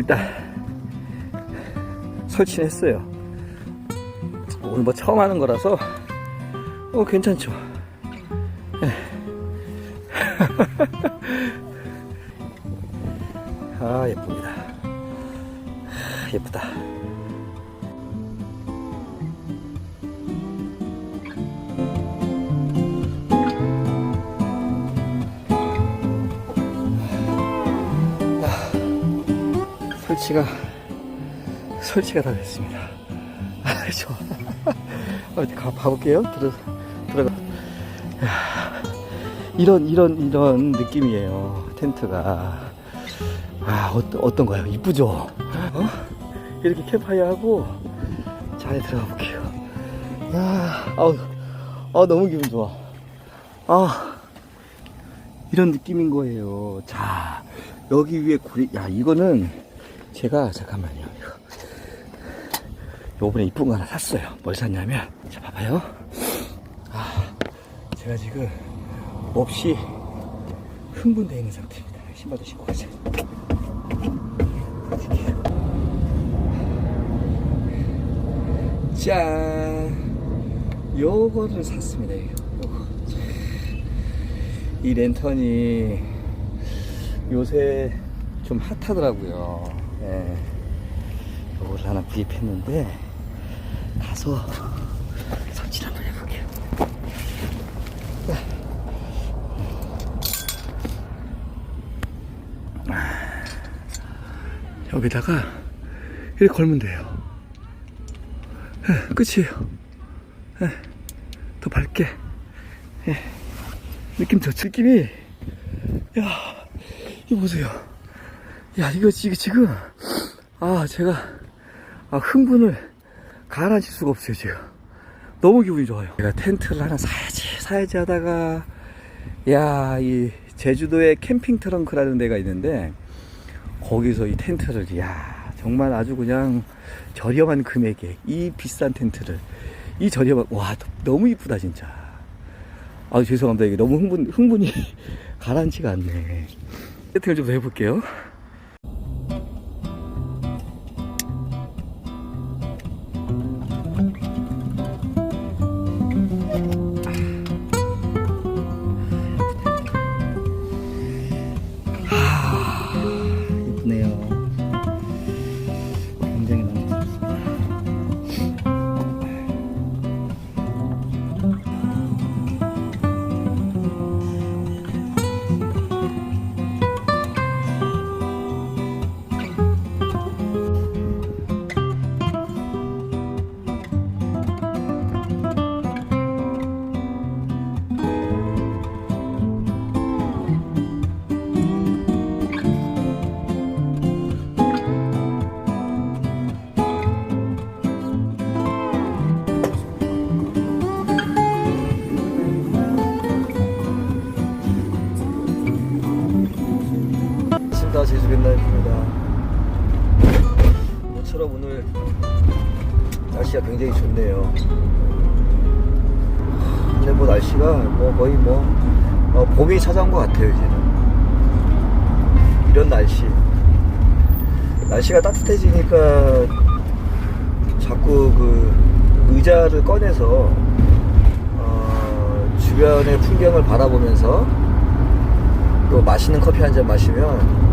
일단 설치는 했어요. 오늘 뭐 처음 하는 거라서 어 괜찮죠. 예. 아 예쁩니다. 아, 예쁘다. 설치가 설치가 다 됐습니다. 아 좋아. 어디 가 봐볼게요. 들어 들어가. 야, 이런 이런 이런 느낌이에요. 텐트가 아 어떤 어떤 거예요? 이쁘죠? 어? 이렇게 캠파이어 하고 자 안에 들어가 볼게요. 야, 아우, 아 너무 기분 좋아. 아 이런 느낌인 거예요. 자 여기 위에 구리, 야 이거는 제가 잠깐만요. 이거. 요번에 이쁜 거 하나 샀어요. 뭘 샀냐면 자 봐봐요. 아 제가 지금 몹시 흥분되어 있는 상태입니다. 신발도 신고 가자. 짠! 요거를 샀습니다. 요거. 이 랜턴이 요새 좀 핫하더라고요. 예. 요거를 하나 구입했는데 가서 설치를 한번 해볼게요. 여기다가 이렇게 걸면 돼요. 예, 끝이에요. 예, 더 밝게. 예, 느낌 저 느낌이 야 이거 보세요. 야 이거 지금 아 제가 아, 흥분을 가라앉힐 수가 없어요 지금. 너무 기분이 좋아요. 제가 텐트를 하나 사야지 사야지 하다가 야 이 제주도에 캠핑 트렁크라는 데가 있는데 거기서 이 텐트를 야 정말 아주 그냥 저렴한 금액에 이 비싼 텐트를 이 저렴한 와 너무 이쁘다 진짜 아 죄송합니다 이게 너무 흥분 흥분이 가라앉지가 않네 세팅을 좀 더 해볼게요 모처럼 오늘 날씨가 굉장히 좋네요. 근데 뭐 날씨가 뭐 거의 뭐 어, 봄이 찾아온 것 같아요 이제는. 이런 날씨. 날씨가 따뜻해지니까 자꾸 그 의자를 꺼내서 어, 주변의 풍경을 바라보면서 또 맛있는 커피 한 잔 마시면 어,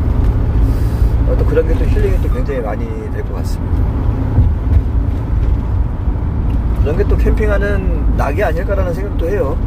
또 그런 게 또 힐링이 또 굉장히 많이 될 것 같습니다. 그런 게 또 캠핑하는 낙이 아닐까라는 생각도 해요.